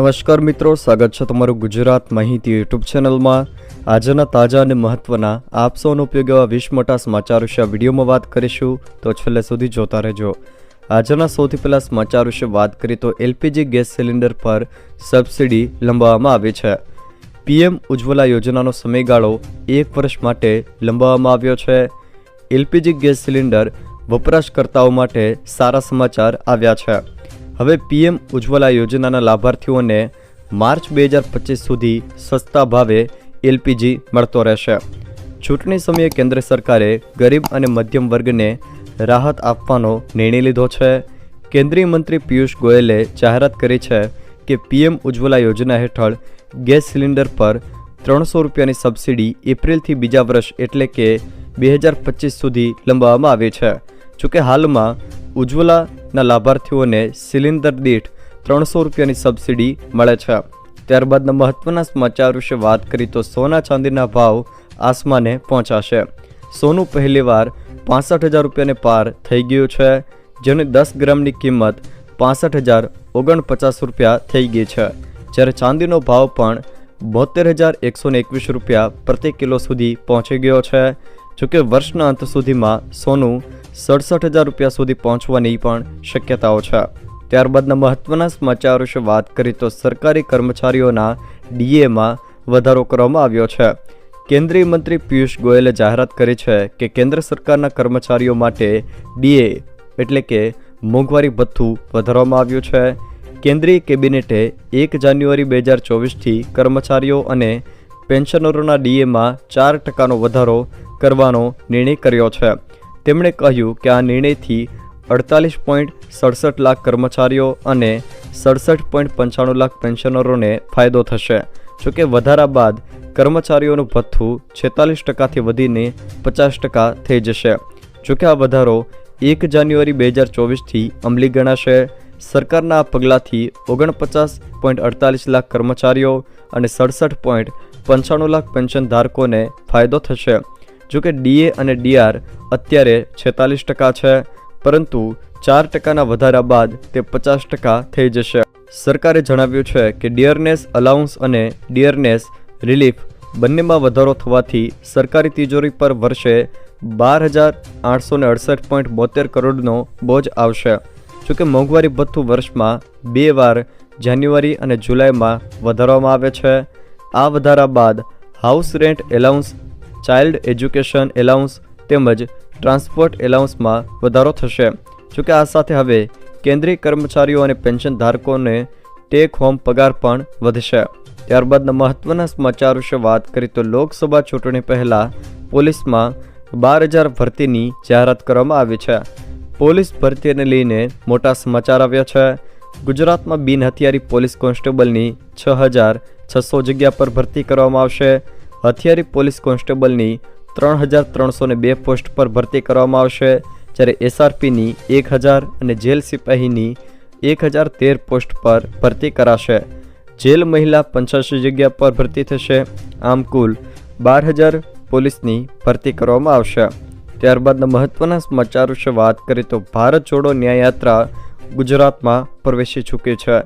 નમસ્કાર મિત્રો, સ્વાગત છે તમારું ગુજરાત માહિતી યુટ્યુબ ચેનલમાં. આજના તાજા અને મહત્વના, આપ સૌનો ઉપયોગ એવા વીસ મોટા સમાચાર વિશે વિડીયોમાં વાત કરીશું. તો છેલ્લે સુધી જોતા રહેજો. આજના સૌથી પહેલાં સમાચાર વિશે વાત કરીએ તો એલપીજી ગેસ સિલિન્ડર પર સબસિડી લંબાવવામાં આવી છે. પીએમ ઉજ્જવલા યોજનાનો સમયગાળો એક વર્ષ માટે લંબાવવામાં આવ્યો છે. એલપીજી ગેસ સિલિન્ડર વપરાશકર્તાઓ માટે સારા સમાચાર આવ્યા છે. હવે પીએમ ઉજ્જવલા યોજનાના લાભાર્થીઓને માર્ચ બે હજાર પચીસ સુધી સસ્તા ભાવે એલપીજી મળતો રહેશે. ચૂંટણી સમયે કેન્દ્ર સરકારે ગરીબ અને મધ્યમ વર્ગને રાહત આપવાનો નિર્ણય લીધો છે. કેન્દ્રીય મંત્રી પિયુષ ગોયલે જાહેરાત કરી છે કે પીએમ ઉજ્જવલા યોજના હેઠળ ગેસ સિલિન્ડર પર ત્રણસો રૂપિયાની સબસિડી એપ્રિલથી બીજા વર્ષ એટલે કે બે હજાર પચીસ સુધી લંબાવવામાં આવી છે. જોકે હાલમાં ઉજ્જવલાના લાભાર્થીઓને સિલિન્ડર દીઠ ત્રણસો રૂપિયાની સબસિડી મળે છે. ત્યારબાદના મહત્વના સમાચાર વિશે વાત કરી તો સોના ચાંદીના ભાવ આસમાને પહોંચાશે. સોનું પહેલીવાર પાસઠ હજાર રૂપિયાને પાર થઈ ગયું છે, જેની દસ ગ્રામની કિંમત પાસઠ હજાર ઓગણપચાસ રૂપિયા થઈ ગઈ છે. જ્યારે ચાંદીનો ભાવ પણ બોતેર હજાર એકસો ને એકવીસ રૂપિયા પ્રતિ કિલો સુધી પહોંચી ગયો છે, જોકે વર્ષના અંત સુધીમાં સોનું સડસઠ હજાર રૂપિયા સુધી પહોંચવાની પણ શક્યતાઓ છે. ત્યારબાદના મહત્વના સમાચાર વિશે વાત કરીએ તો સરકારી કર્મચારીઓના ડીએમાં વધારો કરવામાં આવ્યો છે. કેન્દ્રીય મંત્રી પિયુષ ગોયલે જાહેરાત કરી છે કે કેન્દ્ર સરકારના કર્મચારીઓ માટે ડીએ એટલે કે મોંઘવારી ભથ્થું વધારવામાં આવ્યું છે. કેન્દ્રીય કેબિનેટે એક જાન્યુઆરી બે હજાર ચોવીસથી કર્મચારીઓ અને પેન્શનરોના ડીએમાં ચાર ટકાનો વધારો કરવાનો નિર્ણય કર્યો છે. તેમણે કહ્યું કે આ નિર્ણયથી અડતાલીસ પોઈન્ટ સડસઠ લાખ કર્મચારીઓ અને સડસઠ પોઈન્ટ પંચાણું લાખ પેન્શનરોને ફાયદો થશે. જોકે વધારા બાદ કર્મચારીઓનું ભથ્થું છેતાલીસ ટકાથી વધીને પચાસ ટકા થઈ જશે. જોકે આ વધારો એક જાન્યુઆરી બે હજાર ચોવીસથી અમલી ગણાશે. સરકારના આ પગલાંથી ઓગણપચાસ પોઈન્ટ અડતાલીસ લાખ કર્મચારીઓ અને સડસઠ પોઈન્ટ પંચાણું લાખ પેન્શન ધારકોને ફાયદો થશે. જોકે ડીએ અને ડીઆર અત્યારે છેતાલીસ ટકા છે, પરંતુ ચાર ટકાના વધારા બાદ તે પચાસ ટકા થઈ જશે. સરકારે જણાવ્યું છે કે ડિયરનેસ અલાઉન્સ અને ડિયરનેસ રિલીફ બંનેમાં વધારો થવાથી સરકારી તિજોરી પર વર્ષે બાર હજાર આઠસો ને અડસઠ પોઈન્ટ બોતેર કરોડનો બોજ આવશે. જોકે મોંઘવારી ભથ્થું વર્ષમાં બે વાર જાન્યુઆરી અને જુલાઈમાં વધારવામાં આવે છે. આ વધારા બાદ house rent allowance child education allowance તેમજ ટ્રાન્સપોર્ટ એલાઉન્સમાં વધારો થશે. જોકે આ સાથે હવે કેન્દ્રીય કર્મચારીઓ અને પેન્શન ધારકોને ટેક હોમ પગાર પણ વધશે. ત્યારબાદના મહત્વના સમાચાર વિશે વાત કરીએ તો લોકસભા ચૂંટણી પહેલાં પોલીસમાં બાર હજાર ભરતીની જાહેરાત કરવામાં આવી છે. પોલીસ ભરતીને લઈને મોટા સમાચાર આવ્યા છે. ગુજરાતમાં બિનહથિયારી પોલીસ કોન્સ્ટેબલની છ હજાર છસો જગ્યા પર ભરતી કરવામાં આવશે. હથિયારી પોલીસ કોન્સ્ટેબલની ત્રણ હજાર ત્રણસો ને બે પોસ્ટ પર ભરતી કરવામાં આવશે, જ્યારે એસઆરપીની એક હજાર અને જેલ સિપાહીની એક હજાર તેર પોસ્ટ પર ભરતી કરાશે. જેલ મહિલા પંચ્યાસી જગ્યા પર ભરતી થશે. આમ કુલ બાર હજાર પોલીસની ભરતી કરવામાં આવશે. ત્યારબાદના મહત્વના સમાચાર વિશે વાત કરીએ તો ભારત જોડો ન્યાયયાત્રા ગુજરાતમાં પ્રવેશી ચૂકી છે.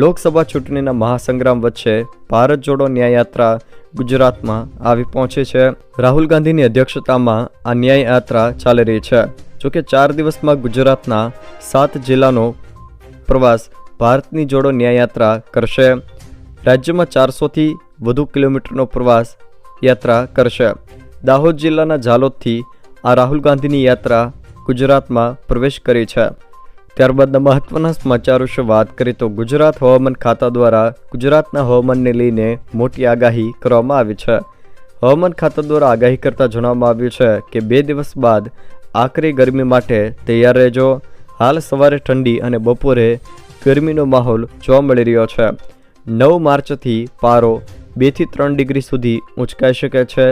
લોકસભા ચૂંટણીના મહાસંગ્રામ વચ્ચે ભારત જોડો ન્યાયયાત્રા ગુજરાતમાં આવી પહોંચી છે. રાહુલ ગાંધીની અધ્યક્ષતામાં આ ન્યાય યાત્રા ચાલી રહી છે. જોકે ચાર દિવસમાં ગુજરાતના સાત જિલ્લાનો પ્રવાસ ભારતની જોડો ન્યાયયાત્રા કરશે. રાજ્યમાં ચારસોથી વધુ કિલોમીટરનો પ્રવાસ યાત્રા કરશે. દાહોદ જિલ્લાના ઝાલોદથી આ રાહુલ ગાંધીની યાત્રા ગુજરાતમાં પ્રવેશ કરી છે. ત્યારબાદના મહત્વના સમાચાર વિશે વાત કરીએ તો ગુજરાત હવામાન ખાતા દ્વારા ગુજરાતના હવામાનને લઈને મોટી આગાહી કરવામાં આવી છે. હવામાન ખાતા દ્વારા આગાહી કરતા જણાવવામાં આવ્યું છે કે બે દિવસ બાદ આકરી ગરમી માટે તૈયાર રહેજો. હાલ સવારે ઠંડી અને બપોરે ગરમીનો માહોલ જોવા મળી રહ્યો છે. નવ માર્ચથી પારો બેથી ત્રણ ડિગ્રી સુધી ઊંચકાઈ શકે છે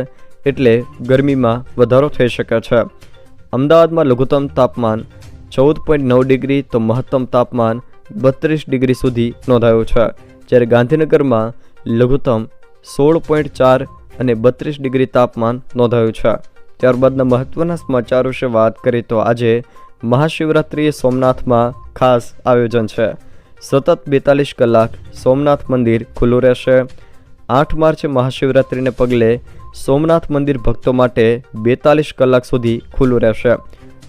એટલે ગરમીમાં વધારો થઈ શકે છે. અમદાવાદમાં લઘુત્તમ તાપમાન ચૌદ પોઈન્ટ નવ ડિગ્રી તો મહત્તમ તાપમાન બત્રીસ ડિગ્રી સુધી નોંધાયું છે. જ્યારે ગાંધીનગરમાં લઘુત્તમ સોળ પોઈન્ટ ચાર અને બત્રીસ ડિગ્રી તાપમાન નોંધાયું છે. ત્યારબાદના મહત્વના સમાચાર વિશે વાત કરીએ તો આજે મહાશિવરાત્રિએ સોમનાથમાં ખાસ આયોજન છે. સતત બેતાલીસ કલાક સોમનાથ મંદિર ખુલ્લું રહેશે. આઠ માર્ચે મહાશિવરાત્રિને પગલે સોમનાથ મંદિર ભક્તો માટે બેતાલીસ કલાક સુધી ખુલ્લું રહેશે.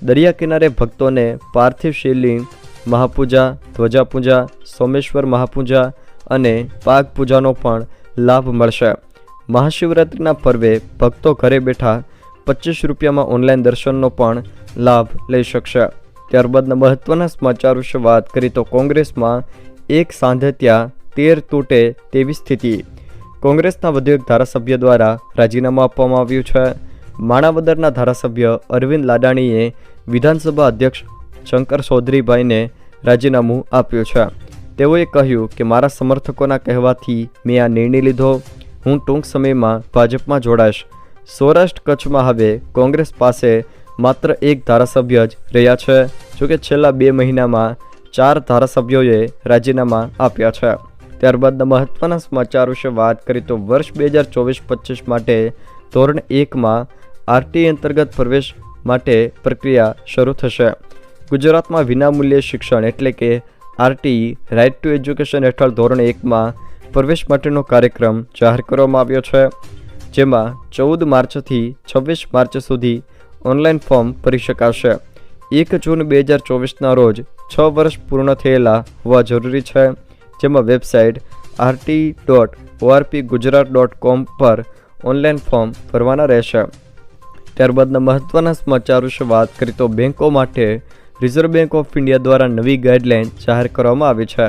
દરિયા કિનારે ભક્તોને પાર્થિવ શિવલિંગ મહાપૂજા, ધ્વજાપૂજા, સોમેશ્વર મહાપૂજા અને પાક પૂજાનો પણ લાભ મળશે. મહાશિવરાત્રિના પર્વે ભક્તો ઘરે બેઠા પચીસ રૂપિયામાં ઓનલાઈન દર્શનનો પણ લાભ લઈ શકશે. ત્યારબાદના મહત્ત્વના સમાચાર વિશે વાત કરી તો કોંગ્રેસમાં એક સાંધે ત્યાં તેર તૂટે તેવી સ્થિતિ. કોંગ્રેસના વધુ એક ધારાસભ્ય દ્વારા રાજીનામું આપવામાં આવ્યું છે. માણાવદરના ધારાસભ્ય અરવિંદ લાડાણીએ વિધાનસભા અધ્યક્ષ શંકર ચૌધરીભાઈને રાજીનામું આપ્યું છે. તેઓએ કહ્યું કે, મારા સમર્થકોના કહેવાથી મેં આ નિર્ણય લીધો. હું ટૂંક સમયમાં ભાજપમાં જોડાઈશ. સૌરાષ્ટ્ર કચ્છમાં હવે કોંગ્રેસ પાસે માત્ર એક ધારાસભ્ય જ રહ્યા છે જોકે છેલ્લા બે મહિનામાં ચાર ધારાસભ્યોએ રાજીનામા આપ્યા છે. ત્યારબાદના મહત્ત્વના સમાચાર વિશે વાત કરી તો વર્ષ બે હજાર ચોવીસ પચીસ માટે ધોરણ એકમાં આરટીઈ અંતર્ગત પ્રવેશ માટે પ્રક્રિયા શરૂ થશે. ગુજરાતમાં વિનામૂલ્યે શિક્ષણ એટલે કે આરટીઈ રાઇટ ટુ એજ્યુકેશન હેઠળ ધોરણ એકમાં પ્રવેશ માટેનો કાર્યક્રમ જાહેર કરવામાં આવ્યો છે, જેમાં ચૌદ માર્ચથી છવ્વીસ માર્ચ સુધી ઓનલાઈન ફોર્મ ભરી શકાશે. એક જૂન બે હજાર ચોવીસના રોજ છ વર્ષ પૂર્ણ થયેલા હોવા જરૂરી છે, જેમાં website RT dot ORP Gujarat dot com પર ઓનલાઈન ફોર્મ ભરવાના રહેશે. ત્યારબાદના મહત્વના સમાચાર વિશે વાત કરી તો બેન્કો માટે રિઝર્વ બેન્ક ઓફ ઇન્ડિયા દ્વારા નવી ગાઈડલાઇન જાહેર કરવામાં આવી છે,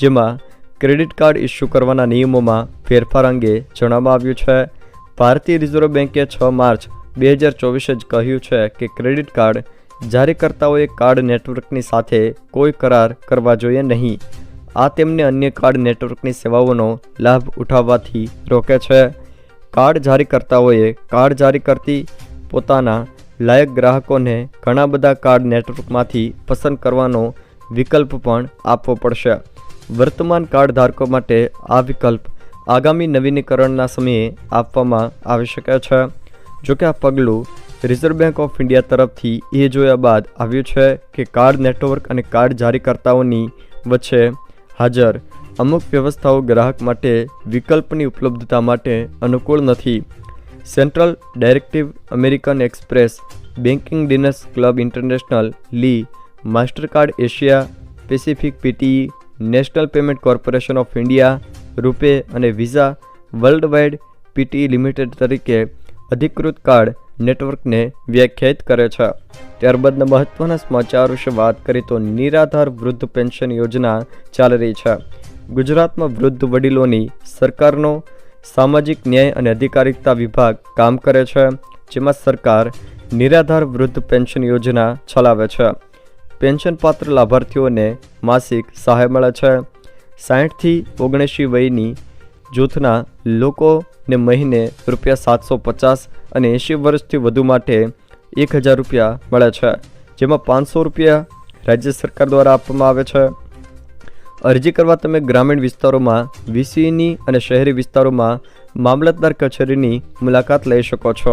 જેમાં ક્રેડિટ કાર્ડ ઇસ્યુ કરવાના નિયમોમાં ફેરફાર અંગે જણાવવામાં આવ્યું છે. ભારતીય રિઝર્વ બેન્કે છ માર્ચ બે હજાર ચોવીસે જ કહ્યું છે કે ક્રેડિટ કાર્ડ જારીકર્તાઓએ કાર્ડ નેટવર્કની સાથે કોઈ કરાર કરવા જોઈએ નહીં. આ તેમને અન્ય કાર્ડ નેટવર્કની સેવાઓનો લાભ ઉઠાવવાથી રોકે છે. કાર્ડ જારીકર્તાઓએ કાર્ડ જારી કરતી પોતાના લાયક ગ્રાહકોને ઘણા બધા કાર્ડ નેટવર્કમાંથી પસંદ કરવાનો વિકલ્પ પણ આપવો પડશે. વર્તમાન કાર્ડ ધારકો માટે આ વિકલ્પ આગામી નવીનીકરણના સમયે આપવામાં આવી શકે છે. જોકે આ પગલું રિઝર્વ બેન્ક ઓફ ઇન્ડિયા તરફથી એ જોયા બાદ આવ્યું છે કે કાર્ડ નેટવર્ક અને કાર્ડ જારીકર્તાઓની વચ્ચે હાજર અમુક વ્યવસ્થાઓ ગ્રાહક માટે વિકલ્પની ઉપલબ્ધતા માટે અનુકૂળ નથી. Central directive American Express banking Diners Club International લી Mastercard Asia Pacific PTE National Payment Corporation of India RuPay અને Visa worldwide PTE limited તરીકે અધિકૃત કાર્ડ નેટવર્કને વ્યાખ્યાયિત કરે છે. ત્યારબાદના મહત્ત્વના સમાચાર વિશે વાત કરીએ તો નિરાધાર વૃદ્ધ પેન્શન યોજના ચાલી રહી છે. ગુજરાતમાં વૃદ્ધ વડીલોની સરકારનો સામાજિક ન્યાય અને અધિકારિકતા વિભાગ કામ કરે છે, જેમાં સરકાર નિરાધાર વૃદ્ધ પેન્શન યોજના ચલાવે છે. પેન્શન પાત્ર લાભાર્થીઓને માસિક સહાય મળે છે. સાહીઠથી ઓગણએંશી વયની જૂથના લોકોને મહિને રૂપિયા સાતસો પચાસ અને એંશી વર્ષથી વધુ માટે એક હજાર રૂપિયા મળે છે, જેમાં પાંચસો રૂપિયા રાજ્ય સરકાર દ્વારા આપવામાં આવે છે. અરજી કરવા તમે ગ્રામીણ વિસ્તારોમાં, વીસીની અને શહેરી વિસ્તારોમાં મામલતદાર કચેરીની મુલાકાત લઈ શકો છો.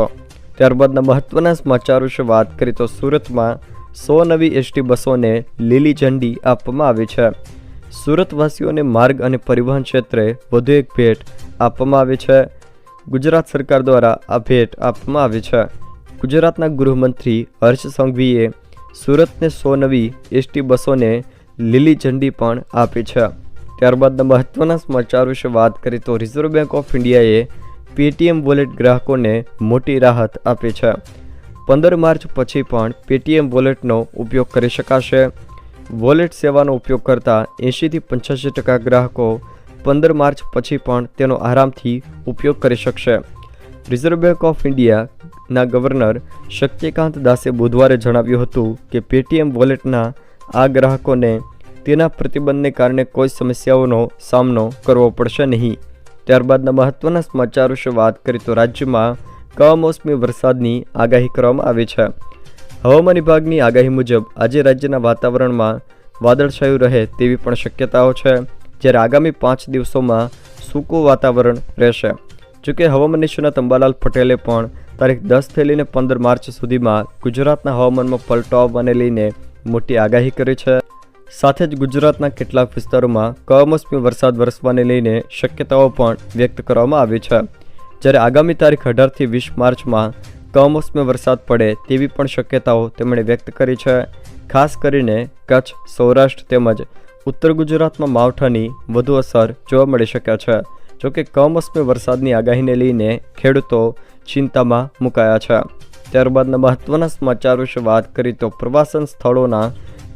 ત્યારબાદના મહત્ત્વના સમાચાર વિશે વાત કરીએ તો સુરતમાં સો નવી એસટી બસોને લીલી ઝંડી આપવામાં આવી છે. સુરતવાસીઓને માર્ગ અને પરિવહન ક્ષેત્રે વધુ એક ભેટ આપવામાં આવી છે. ગુજરાત સરકાર દ્વારા આ ભેટ આપવામાં આવી છે. ગુજરાતના ગૃહમંત્રી હર્ષ સંઘવીએ સુરતને સો નવી એસટી બસોને લીલી ઝંડી પણ આપી છે. ત્યારબાદના મહત્ત્વના સમાચાર વિશે વાત કરીએ તો રિઝર્વ બેન્ક ઓફ ઇન્ડિયાએ પેટીએમ વોલેટ ગ્રાહકોને મોટી રાહત આપી છે. પંદર માર્ચ પછી પણ પેટીએમ વોલેટનો ઉપયોગ કરી શકાશે. વોલેટ સેવાનો ઉપયોગ કરતા એંશીથી પંચ્યાસી ટકા ગ્રાહકો પંદર માર્ચ પછી પણ તેનો આરામથી ઉપયોગ કરી શકશે. રિઝર્વ બેંક ઓફ ઇન્ડિયાના ગવર્નર શક્તિકાંત દાસે બુધવારે જણાવ્યું હતું કે પેટીએમ વોલેટના આ ગ્રાહકોને તેના પ્રતિબંધને કારણે કોઈ સમસ્યાઓનો સામનો કરવો પડશે નહીં. ત્યારબાદના મહત્ત્વના સમાચાર વિશે વાત કરીએ તો રાજ્યમાં કમોસમી વરસાદની આગાહી કરવામાં આવી છે. હવામાન વિભાગની આગાહી મુજબ આજે રાજ્યના વાતાવરણમાં વાદળછાયું રહે તેવી પણ શક્યતાઓ છે, જ્યારે આગામી પાંચ દિવસોમાં સૂકું વાતાવરણ રહેશે. જોકે હવામાન નિષ્ણાત અંબાલાલ પટેલે પણ તારીખ દસથી લઈને પંદર માર્ચ સુધીમાં ગુજરાતના હવામાનમાં પલટો આવવાને લઈને મોટી આગાહી કરી છે. સાથે જ ગુજરાતના કેટલાક વિસ્તારોમાં કમોસમી વરસાદ વરસવાને લઈને શક્યતાઓ પણ વ્યક્ત કરવામાં આવી છે. જ્યારે આગામી તારીખ અઢારથી વીસ માર્ચમાં કમોસમી વરસાદ પડે તેવી પણ શક્યતાઓ તેમણે વ્યક્ત કરી છે. ખાસ કરીને કચ્છ, સૌરાષ્ટ્ર તેમજ ઉત્તર ગુજરાતમાં માવઠાની વધુ અસર જોવા મળી શકે છે, જોકે કમોસમી વરસાદની આગાહીને લઈને ખેડૂતો ચિંતામાં મુકાયા છે. ત્યારબાદના મહત્વના સમાચાર વિશે વાત કરી તો પ્રવાસન સ્થળોના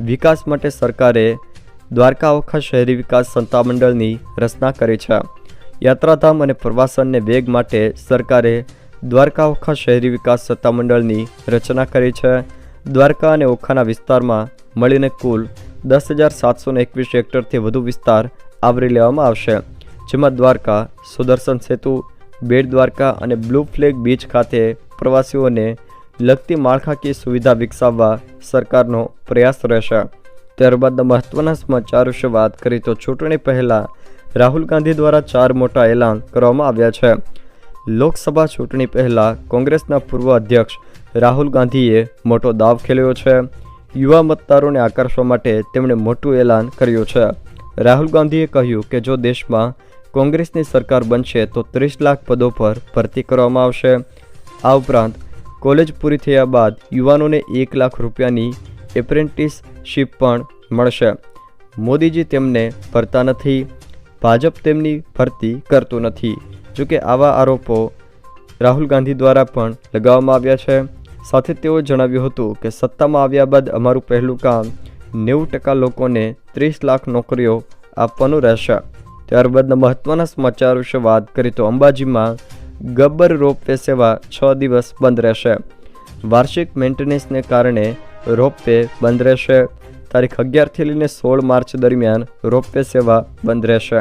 વિકાસ માટે સરકારે દ્વારકા ઓખા શહેરી વિકાસ સત્તામંડળની રચના કરી છે. યાત્રાધામ અને પ્રવાસનને વેગ માટે સરકારે દ્વારકા ઓખા શહેરી વિકાસ સત્તામંડળની રચના કરી છે. દ્વારકા અને ઓખાના વિસ્તારમાં મળીને કુલ દસ હજાર સાતસો એકવીસ હેક્ટરથી વધુ વિસ્તાર આવરી લેવામાં આવશે. જેમાં દ્વારકા, સુદર્શન સેતુ, બેટ દ્વારકા અને બ્લુ ફ્લેગ બીચ ખાતે પ્રવાસીઓને લગતી માળખાકીય સુવિધા વિકસાવવા સરકારનો પ્રયાસ રહેશે. ત્યારબાદના મહત્વના સમાચાર વિશે વાત કરી તો ચૂંટણી પહેલાં રાહુલ ગાંધી દ્વારા ચાર મોટા એલાન કરવામાં આવ્યા છે. લોકસભા ચૂંટણી પહેલાં કોંગ્રેસના પૂર્વ અધ્યક્ષ રાહુલ ગાંધીએ મોટો દાવ ખેલ્યો છે. યુવા મતદારોને આકર્ષવા માટે તેમણે મોટું એલાન કર્યું છે. રાહુલ ગાંધીએ કહ્યું કે જો દેશમાં કોંગ્રેસની સરકાર બનશે તો ત્રીસ લાખ પદો પર ભરતી કરવામાં આવશે. આ ઉપરાંત કોલેજ પૂરી થયા બાદ યુવાનોને એક લાખ રૂપિયાની એપ્રેન્ટિસશીપ પણ મળશે. મોદીજી તેમને ભરતા નથી. ભાજપ તેમની ભરતી કરતું નથી. જોકે આવા આરોપો રાહુલ ગાંધી દ્વારા પણ લગાવવામાં આવ્યા છે. સાથે તેઓ જણાવ્યું હતું કે સત્તામાં આવ્યા બાદ અમારું પહેલું કામ નેવું ટકા લોકોને ત્રીસ લાખ નોકરીઓ આપવાનું રહેશે. ત્યારબાદના મહત્ત્વના સમાચાર વિશે વાત કરી તો અંબાજીમાં ગબ્બર રોપવે સેવા છ દિવસ બંધ રહેશે. વાર્ષિક મેન્ટેનન્સને કારણે રોપવે બંધ રહેશે. તારીખ અગિયારથી લઈને સોળ માર્ચ દરમિયાન રોપવે સેવા બંધ રહેશે.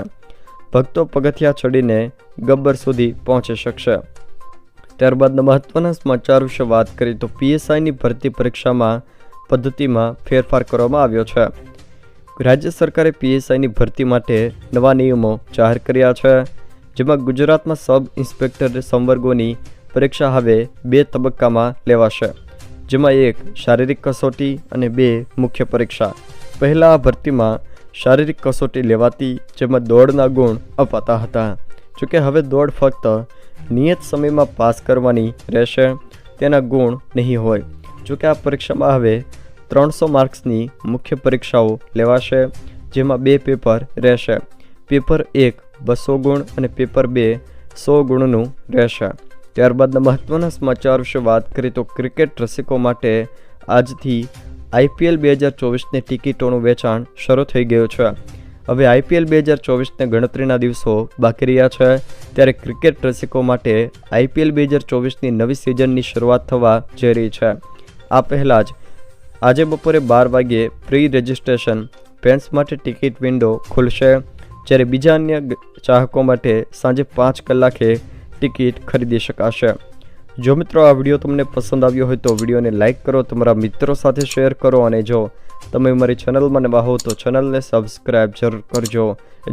ભક્તો પગથિયા ચડીને ગબ્બર સુધી પહોંચી શકશે. ત્યારબાદના મહત્વના સમાચાર વિશે વાત કરીએ તો પીએસઆઈની ભરતી પરીક્ષામાં પદ્ધતિમાં ફેરફાર કરવામાં આવ્યો છે. રાજ્ય સરકારે પીએસઆઈની ભરતી માટે નવા નિયમો જાહેર કર્યા છે. જેમાં ગુજરાતમાં સબ ઇન્સ્પેક્ટર સંવર્ગોની પરીક્ષા હવે બે તબક્કામાં લેવાશે, જેમાં એક શારીરિક કસોટી અને બે મુખ્ય પરીક્ષા. પહેલાં ભરતીમાં શારીરિક કસોટી લેવાતી, જેમાં દોડના ગુણ અપાતા હતા. જોકે હવે દોડ ફક્ત નિયત સમયમાં પાસ કરવાની રહેશે, તેના ગુણ નહીં હોય. જોકે આ પરીક્ષામાં હવે ત્રણસો માર્ક્સની મુખ્ય પરીક્ષાઓ લેવાશે, જેમાં બે પેપર રહેશે. પેપર એક બસો ગુણ અને પેપર બે સો ગુણનું રહેશે. ત્યારબાદના મહત્ત્વના સમાચાર વિશે વાત કરીએ તો ક્રિકેટ રસિકો માટે આજથી આઈપીએલ બે હજાર ચોવીસની ટિકિટોનું વેચાણ શરૂ થઈ ગયું છે. હવે આઈપીએલ બે હજાર ચોવીસને ગણતરીના દિવસો બાકી રહ્યા છે. ત્યારે ક્રિકેટ રસિકો માટે આઈપીએલ બે હજાર ચોવીસની નવી સિઝનની શરૂઆત થવા જઈ રહી છે. આ પહેલાં જ આજે બપોરે બાર વાગ્યે પ્રી રજિસ્ટ્રેશન ફેન્સ માટે ટિકિટ વિન્ડો ખુલશે. જ્યારે બીજા અન્ય ચાહકો માટે સાંજે પાંચ કલાકે ટિકિટ ખરીદી શકાશે. જો મિત્રો આ વીડિયો તમને પસંદ આવ્યો હોય તો વિડીયોને લાઇક કરો, તમારા મિત્રો સાથે શેર કરો અને જો તમે મારી ચેનલમાં નવા હો તો ચેનલને સબસ્ક્રાઈબ જરૂર કરજો,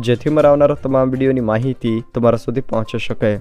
જેથી મારા આવનારા તમામ વિડીયોની માહિતી તમારા સુધી પહોંચી શકે.